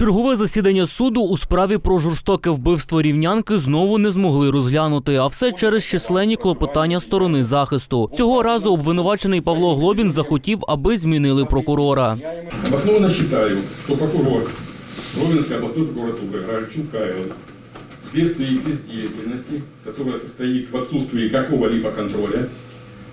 Чергове засідання суду у справі про жорстоке вбивство рівнянки знову не змогли розглянути, а все через численні клопотання сторони захисту. Цього разу обвинувачений Павло Глобін захотів, аби змінили прокурора. Обоснованно считаю, что прокурор Ровенской областной прокуратуры Гральчук Кайл вследствие бездеятельности, которая состоит в отсутствии какого-либо контроля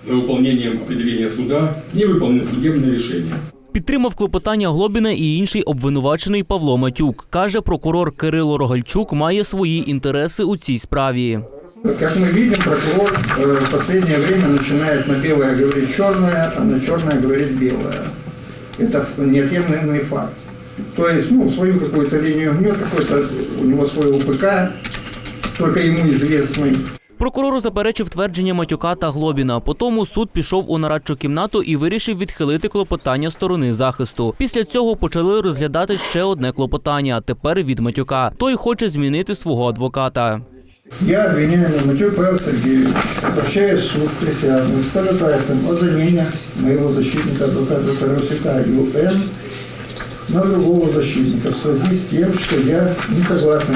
за выполнением определения суда, не выполнил судебное решение. Підтримав клопотання Глобіна і інший обвинувачений Павло Матюк. Каже, прокурор Кирило Рогальчук має свої інтереси у цій справі. Как мы видим, прокурор э, в последнее время начинает на белое говорить черное, а на черное говорить белое. Это неотъемлемый факт. То есть, ну, свою какую-то линию гнет, какой-то у него свой УПК, только ему известный. Прокурор заперечив твердження Матюка та Глобіна. Потому суд пішов у нарадчу кімнату і вирішив відхилити клопотання сторони захисту. Після цього почали розглядати ще одне клопотання. Тепер від Матюка. Той хоче змінити свого адвоката. Я обвиняю Матюк Павел Сергеевич, обращаюсь в суд присяжных с о замене моего защитника адвоката Тарасюка ЮН на другого защитника в связи с тем, что я не согласен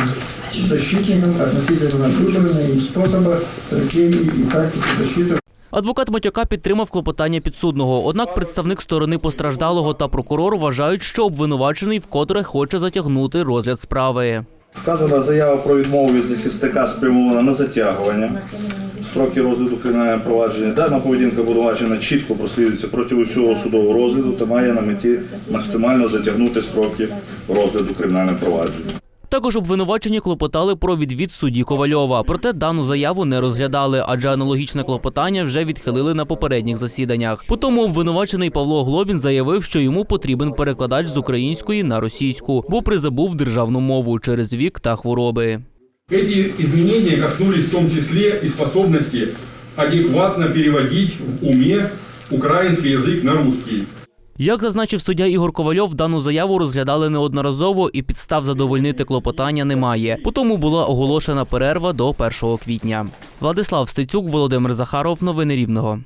с защитником относительно выбранного им способа, стратегии и тактики защиты Адвокат Матюка підтримав клопотання підсудного. Однак представник сторони постраждалого та прокурор вважають, що обвинувачений вкотре хоче затягнути розгляд справи. Вказана заява про відмову від захисника спрямована на затягування строки розгляду кримінального провадження. Дана поведінка обвинувачена чітко прослідується проти усього судового розгляду та має на меті максимально затягнути строки розгляду кримінального провадження. Також обвинувачені клопотали про відвід судді Ковальова. Проте дану заяву не розглядали, адже аналогічне клопотання вже відхилили на попередніх засіданнях. Потому обвинувачений Павло Глобін заявив, що йому потрібен перекладач з української на російську, бо призабув державну мову через вік та хвороби. Эти изменения коснулись в том числе и способности адекватно переводить в уме украинский язык на русский. Як зазначив суддя Ігор Ковальов, дану заяву розглядали неодноразово і підстав задовольнити клопотання немає. Потому була оголошена перерва до 1 квітня. Владислав Стецюк, Володимир Захаров. Новини Рівного.